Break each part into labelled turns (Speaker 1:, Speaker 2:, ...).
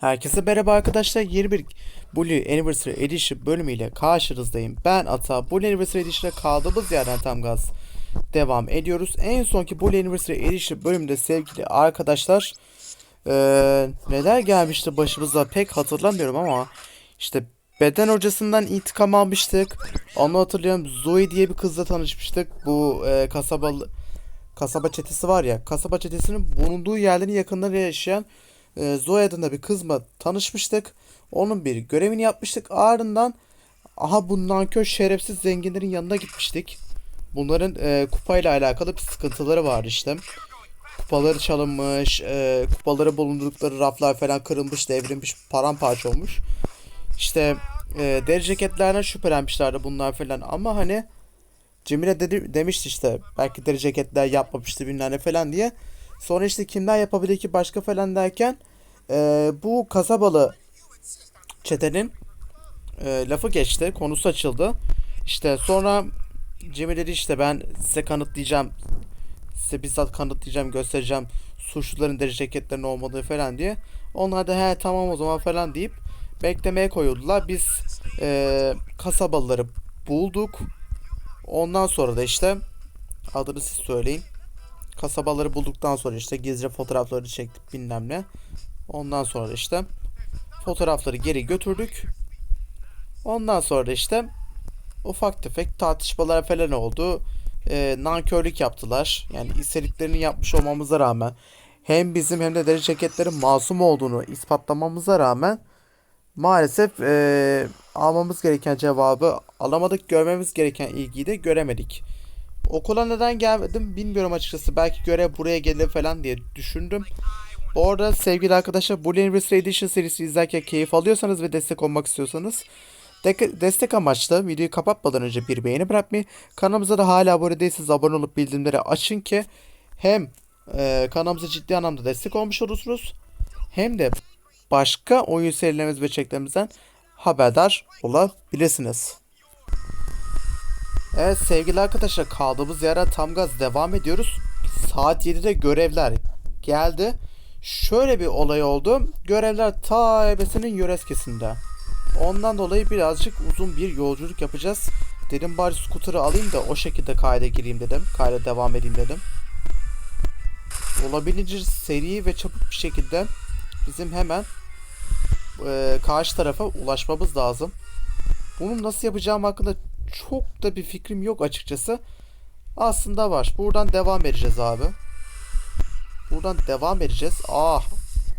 Speaker 1: Herkese merhaba arkadaşlar. Yeni bir Bully Anniversary Edition bölümüyle karşınızdayım. Ben Ata. Bully Anniversary Edition'a kaldığımız yerden tam gaz devam ediyoruz. En sonki Bully Anniversary Edition bölümünde sevgili arkadaşlar eee neler gelmişti başımıza pek hatırlamıyorum ama işte beden hocasından intikam almıştık. Onu hatırlıyorum. Zoe diye bir kızla tanışmıştık. Bu eee kasabalı kasaba çetesi var ya. Kasaba çetesinin bulunduğu yerlerin yakınlarında yaşayan e, Zoe adında bir kızla tanışmıştık. Onun bir görevini yapmıştık. Ardından aha bu nankör şerefsiz zenginlerin yanına gitmiştik. Bunların e, kupayla alakalı bir sıkıntıları vardı işte. Kupaları çalınmış, e, kupaları bulundukları raflar falan kırılmış, devrilmiş, paramparça olmuş. İşte e, deri ceketlerden şüphelenmişlerdi bunlar falan ama hani Cemile dedi, demişti işte belki deri ceketler yapmamıştı bilmem ne falan diye. Sonra işte kimler yapabilir ki başka falan derken e, bu kasabalı çetenin e, lafı geçti. Konusu açıldı. İşte sonra Cemile dedi işte ben size kanıtlayacağım. Size bizzat kanıtlayacağım, göstereceğim suçluların deri ceketlerinin olmadığı falan diye. Onlar da he tamam o zaman falan deyip beklemeye koyuldular. Biz e, kasabalıları bulduk. Ondan sonra da işte adını siz söyleyin. Kasabaları bulduktan sonra işte gizli fotoğrafları çektik bilmem ne. Ondan sonra işte fotoğrafları geri götürdük. Ondan sonra işte ufak tefek tartışmalar falan oldu. Ee, nankörlük yaptılar. Yani istediklerini yapmış olmamıza rağmen hem bizim hem de deri ceketlerin masum olduğunu ispatlamamıza rağmen maalesef ee, almamız gereken cevabı alamadık. Görmemiz gereken ilgiyi de göremedik. Okula neden gelmedim bilmiyorum açıkçası. Belki görev buraya gelir falan diye düşündüm. Bu arada sevgili arkadaşlar Bully Anniversary Edition serisi izlerken keyif alıyorsanız ve destek olmak istiyorsanız de- destek amaçlı videoyu kapatmadan önce bir beğeni bırakmayı, kanalımıza da hala abone değilseniz abone olup bildirimleri açın ki hem e, kanalımıza ciddi anlamda destek olmuş olursunuz hem de başka oyun serilerimiz ve çeklerimizden haberdar olabilirsiniz. Evet sevgili arkadaşlar kaldığımız yere tam gaz devam ediyoruz. Saat 7'de görevler geldi. Şöyle bir olay oldu. Görevler ta ebesinin yöreskesinde. Ondan dolayı birazcık uzun bir yolculuk yapacağız. Dedim bari scooter'ı alayım da o şekilde kayda gireyim dedim. Kayda devam edeyim dedim. Olabildiğince seri ve çabuk bir şekilde bizim hemen e, karşı tarafa ulaşmamız lazım. Bunu nasıl yapacağım hakkında çok da bir fikrim yok açıkçası. Aslında var. Buradan devam edeceğiz abi. Buradan devam edeceğiz. Ah.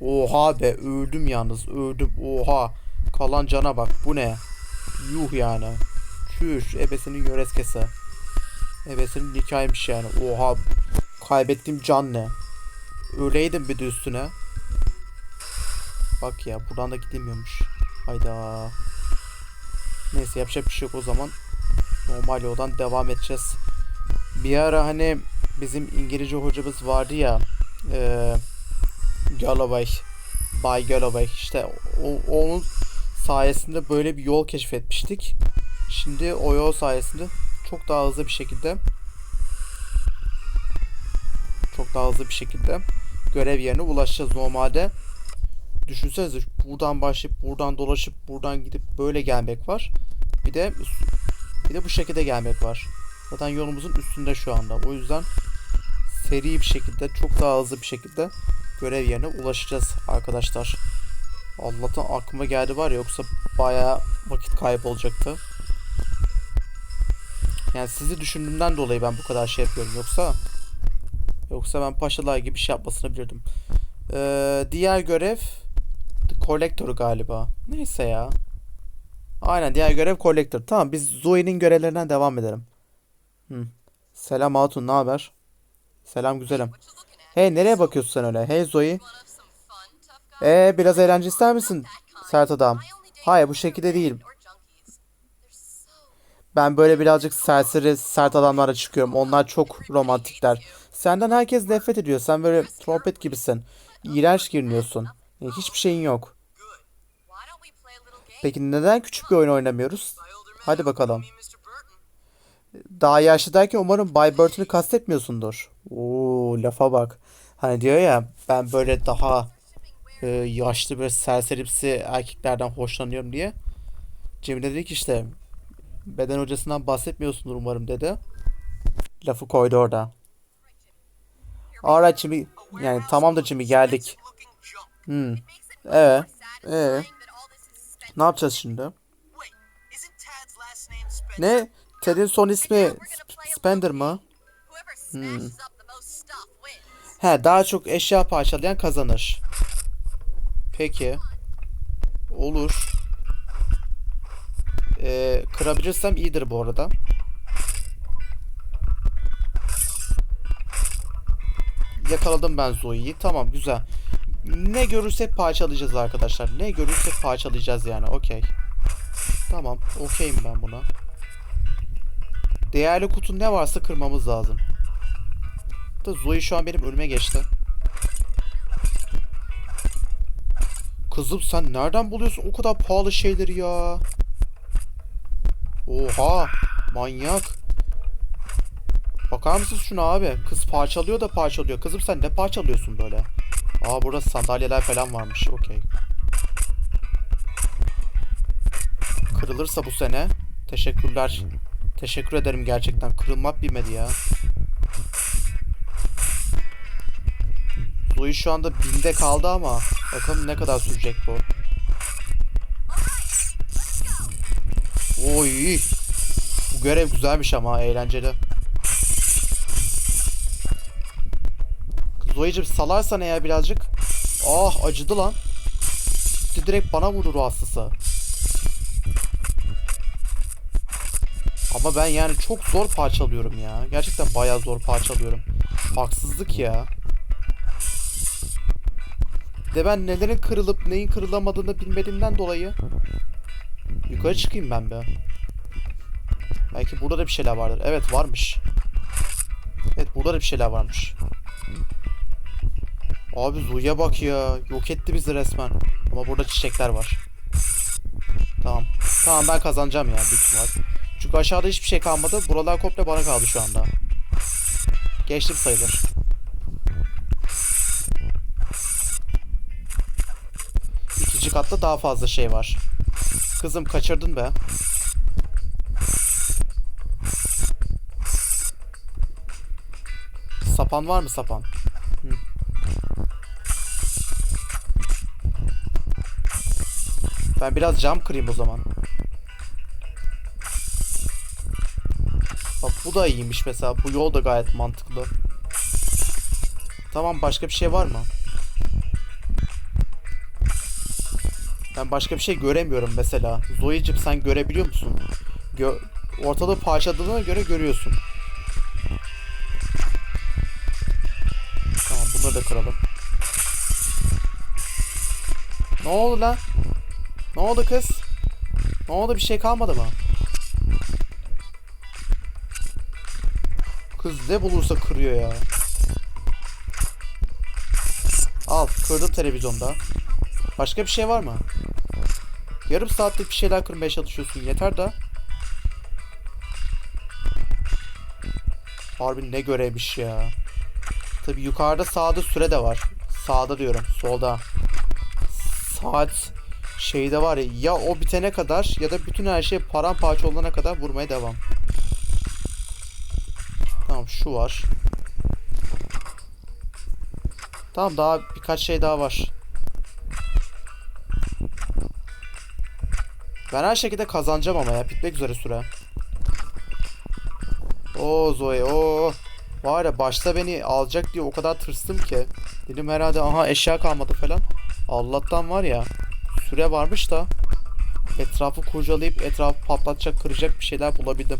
Speaker 1: Oha be öldüm yalnız. Öldüm. Oha. Kalan cana bak. Bu ne? Yuh yani. Çüş. Ebesinin yöreskesi. Ebesinin nikahıymış yani. Oha. Kaybettiğim can ne? Öleydim bir de üstüne. Bak ya buradan da gidemiyormuş. Hayda. Neyse yapacak bir şey yok o zaman. Normal yoldan devam edeceğiz. Bir ara hani bizim İngilizce hocamız vardı ya. Eee Galloway. Bay Galloway. İşte o, onun sayesinde böyle bir yol keşfetmiştik. Şimdi o yol sayesinde çok daha hızlı bir şekilde çok daha hızlı bir şekilde görev yerine ulaşacağız normalde. Düşünsenize buradan başlayıp buradan dolaşıp buradan gidip böyle gelmek var. Bir de bir de bu şekilde gelmek var. Zaten yolumuzun üstünde şu anda. O yüzden seri bir şekilde çok daha hızlı bir şekilde görev yerine ulaşacağız arkadaşlar. Allah'tan aklıma geldi var ya yoksa bayağı vakit kaybolacaktı. Yani sizi düşündüğümden dolayı ben bu kadar şey yapıyorum yoksa yoksa ben paşalar gibi şey yapmasını bilirdim. Ee, diğer görev The Collector galiba. Neyse ya. Aynen diğer görev Collector. Tamam biz Zoe'nin görevlerinden devam edelim. Hı. Selam Hatun ne haber? Selam güzelim. Hey nereye bakıyorsun sen öyle? Hey Zoe. Ee biraz eğlence ister misin? Sert adam. Hayır bu şekilde değil. Ben böyle birazcık serseri sert adamlara çıkıyorum. Onlar çok romantikler. Senden herkes nefret ediyor. Sen böyle trompet gibisin. İğrenç görünüyorsun. Yani hiçbir şeyin yok. Peki neden küçük bir oyun oynamıyoruz? Hadi bakalım. Daha yaşlıdayken umarım Bay Burton'u kastetmiyorsundur. Oo lafa bak. Hani diyor ya ben böyle daha e, yaşlı böyle serserimsi erkeklerden hoşlanıyorum diye. Cemile dedi ki işte beden hocasından bahsetmiyorsundur umarım dedi. Lafı koydu orada. Alright Jimmy. Yani tamamdır Jimmy geldik. Hmm. Evet. Ee, ne yapacağız şimdi? Ne? Ted'in son ismi Sp- Spender mı? Hmm. He daha çok eşya parçalayan kazanır. Peki. Olur. Ee, kırabilirsem iyidir bu arada. Yakaladım ben Zoe'yi. Tamam güzel. Ne görürsek parçalayacağız arkadaşlar. Ne görürsek parçalayacağız yani. Okey. Tamam. Okeyim ben buna. Değerli kutu ne varsa kırmamız lazım. Da Zoe şu an benim önüme geçti. Kızım sen nereden buluyorsun o kadar pahalı şeyleri ya? Oha! Manyak. Bakar mısınız şuna abi? Kız parçalıyor da parçalıyor. Kızım sen ne parçalıyorsun böyle? Aa burada sandalyeler falan varmış. Okey. Kırılırsa bu sene teşekkürler. Teşekkür ederim gerçekten. Kırılmak bilmedi ya. Zoe şu anda binde kaldı ama bakalım ne kadar sürecek bu. Oy. Bu görev güzelmiş ama eğlenceli. Zoe'cim salarsan eğer birazcık. Ah acıdı lan. Gitti direkt bana vurur o hastası. Ama ben yani çok zor parçalıyorum ya. Gerçekten bayağı zor parçalıyorum. Haksızlık ya. De ben nelerin kırılıp neyin kırılamadığını bilmediğimden dolayı yukarı çıkayım ben be. Belki burada da bir şeyler vardır. Evet varmış. Evet burada da bir şeyler varmış. Abi Zuya bak ya. Yok etti bizi resmen. Ama burada çiçekler var. Tamam. Tamam ben kazanacağım ya büyük ihtimal. Çünkü aşağıda hiçbir şey kalmadı. Buralar komple bana kaldı şu anda. Geçtim sayılır. İkinci katta daha fazla şey var. Kızım kaçırdın be. Sapan var mı sapan? Ben biraz cam kırayım o zaman. Bak bu da iyiymiş mesela. Bu yol da gayet mantıklı. Tamam başka bir şey var mı? Ben başka bir şey göremiyorum mesela. Zoe'cim sen görebiliyor musun? Gö ortalığı parçaladığına göre görüyorsun. Tamam bunları da kıralım. Ne oldu lan? Ne oldu kız? Ne oldu bir şey kalmadı mı? Kız ne bulursa kırıyor ya. Al kırdım televizyonda. Başka bir şey var mı? Yarım saatlik bir şeyler kırmaya çalışıyorsun yeter da. Harbi ne görevmiş ya. Tabi yukarıda sağda süre de var. Sağda diyorum solda. Saat şeyde var ya ya o bitene kadar ya da bütün her şey paramparça olana kadar vurmaya devam. Tamam şu var. Tamam daha birkaç şey daha var. Ben her şekilde kazanacağım ama ya bitmek üzere süre. Oo Zoe o var ya başta beni alacak diye o kadar tırstım ki. Dedim herhalde aha eşya kalmadı falan. Allah'tan var ya süre varmış da etrafı kurcalayıp etrafı patlatacak kıracak bir şeyler bulabildim.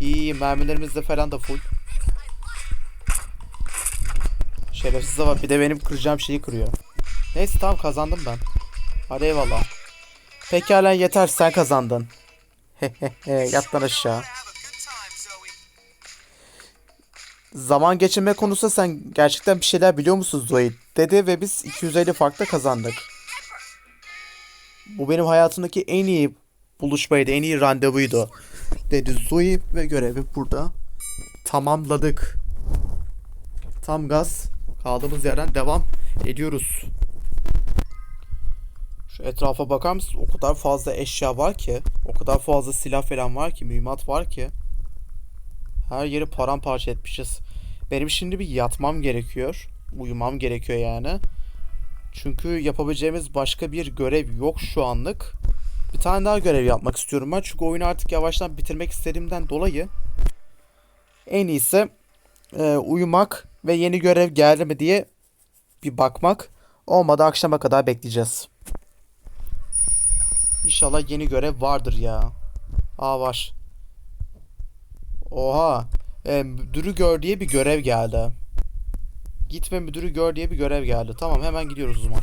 Speaker 1: İyi mermilerimiz de falan da full. Şerefsiz de var bir de benim kıracağım şeyi kırıyor. Neyse tamam kazandım ben. Hadi eyvallah. Pekala yeter sen kazandın. Yat lan aşağı. Zaman geçirme konusunda sen gerçekten bir şeyler biliyor musun Zoe? Dedi ve biz 250 farkla kazandık. Bu benim hayatımdaki en iyi buluşmaydı, en iyi randevuydu. Dedi Zoe ve görevi burada tamamladık. Tam gaz kaldığımız yerden devam ediyoruz. Şu etrafa bakar mısınız? O kadar fazla eşya var ki. O kadar fazla silah falan var ki. Mühimmat var ki. Her yeri paramparça etmişiz. Benim şimdi bir yatmam gerekiyor. Uyumam gerekiyor yani. Çünkü yapabileceğimiz başka bir görev yok şu anlık. Bir tane daha görev yapmak istiyorum ben. Çünkü oyunu artık yavaştan bitirmek istediğimden dolayı en iyisi e, uyumak ve yeni görev geldi mi diye bir bakmak. Olmadı akşama kadar bekleyeceğiz. İnşallah yeni görev vardır ya. Aa var. Oha. E, müdürü gör diye bir görev geldi. Git ve müdürü gör diye bir görev geldi. Tamam hemen gidiyoruz o zaman.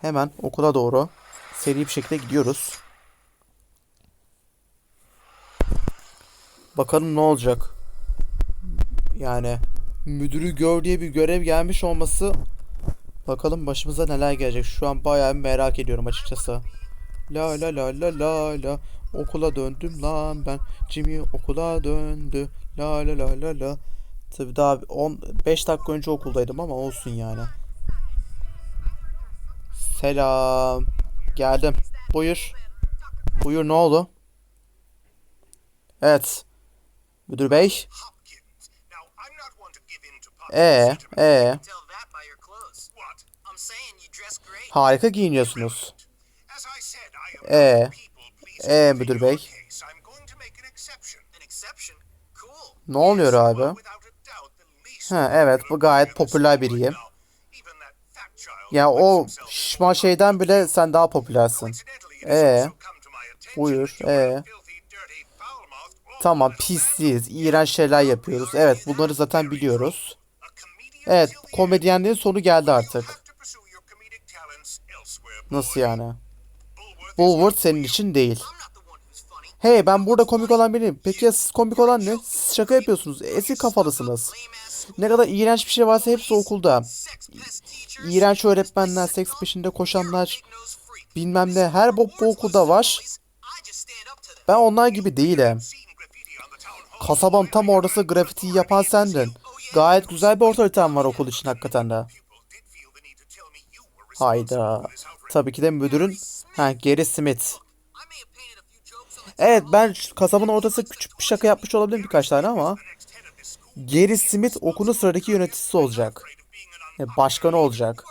Speaker 1: Hemen okula doğru seri bir şekilde gidiyoruz. Bakalım ne olacak. Yani müdürü gör diye bir görev gelmiş olması bakalım başımıza neler gelecek. Şu an bayağı merak ediyorum açıkçası. La la la la la la okula döndüm lan ben. Jimmy okula döndü. La la la la la. Tabii daha 10 5 dakika önce okuldaydım ama olsun yani. Selam. Geldim. Buyur. Buyur ne oldu? Evet. Müdür bey. Ee, ee. Harika giyiniyorsunuz. Ee, ee, müdür bey. Ne oluyor abi? Ha evet bu gayet popüler
Speaker 2: fat child
Speaker 1: Ya o şişman şeyden bile sen daha popülersin. Ee, buyur, ee. Tamam pisliyiz, iğrenç şeyler yapıyoruz. Evet bunları zaten biliyoruz. Evet komedyenliğin sonu geldi artık. Nasıl yani?
Speaker 2: Bulworth
Speaker 1: senin için değil. Hey ben burada komik olan benim. Peki ya siz komik olan ne? Siz şaka yapıyorsunuz. Eski kafalısınız. Ne kadar iğrenç bir şey varsa hepsi okulda. İğrenç öğretmenler, seks peşinde koşanlar, bilmem ne her bok bu okulda var. Ben onlar gibi değilim. Kasabam tam orası grafitiyi yapan sendin. Gayet güzel bir otoriten var okul için hakikaten de. Hayda. Tabii ki de müdürün ha Gary Smith. Evet ben kasabın ortası küçük bir şaka yapmış olabilirim birkaç tane ama Gary Smith okulun sıradaki yöneticisi olacak. E, başkanı olacak.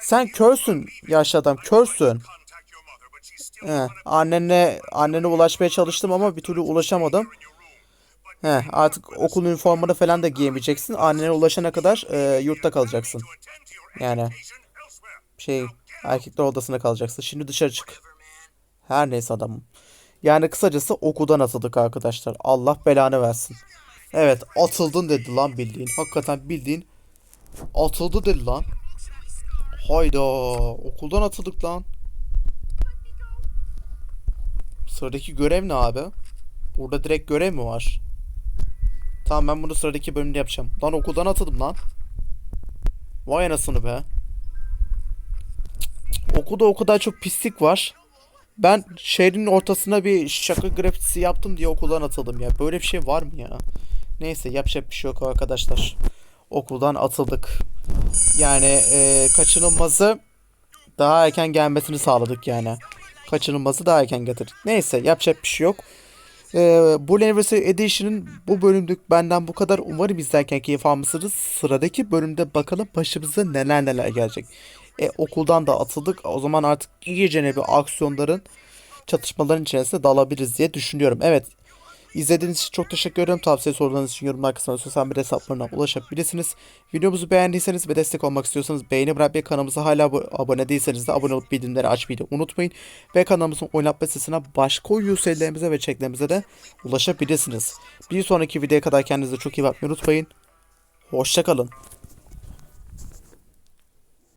Speaker 1: Sen körsün yaşlı adam körsün. He, annene annene ulaşmaya çalıştım ama bir türlü ulaşamadım. He, artık okul üniformanı falan da giyemeyeceksin. Annene ulaşana kadar e, yurtta kalacaksın. Yani şey erkekler odasında kalacaksın. Şimdi dışarı çık. Her neyse adamım. Yani kısacası okuldan atıldık arkadaşlar. Allah belanı versin. Evet atıldın dedi lan bildiğin. Hakikaten bildiğin atıldı dedi lan. Hayda okuldan atıldık lan. Sıradaki görev ne abi? Burada direkt görev mi var? Tamam ben bunu sıradaki bölümde yapacağım. Lan okuldan atıldım lan. Vay anasını be. Okulda o kadar çok pislik var. Ben şehrin ortasına bir şaka grafitisi yaptım diye okuldan atıldım ya. Böyle bir şey var mı ya? Neyse yapacak bir şey yok arkadaşlar. Okuldan atıldık. Yani e, kaçınılmazı daha erken gelmesini sağladık yani. Kaçınılmazı daha erken getirdik. Neyse yapacak bir şey yok. E, bu Anniversary Edition'ın bu bölümlük benden bu kadar. Umarım izlerken keyif almışsınız. Sıradaki bölümde bakalım başımıza neler neler gelecek. E, okuldan da atıldık. O zaman artık iyice bir aksiyonların çatışmaların içerisine dalabiliriz diye düşünüyorum. Evet. İzlediğiniz için çok teşekkür ederim. Tavsiye sorularınız için yorumlar kısmına sosyal medya hesaplarına ulaşabilirsiniz. Videomuzu beğendiyseniz ve destek olmak istiyorsanız beğeni bırakmayı kanalımıza hala abo- abone değilseniz de abone olup bildirimleri açmayı da unutmayın. Ve kanalımızın oynatma sitesine başka oyun serilerimize ve çeklerimize de ulaşabilirsiniz. Bir sonraki videoya kadar kendinize çok iyi bakmayı unutmayın. Hoşçakalın.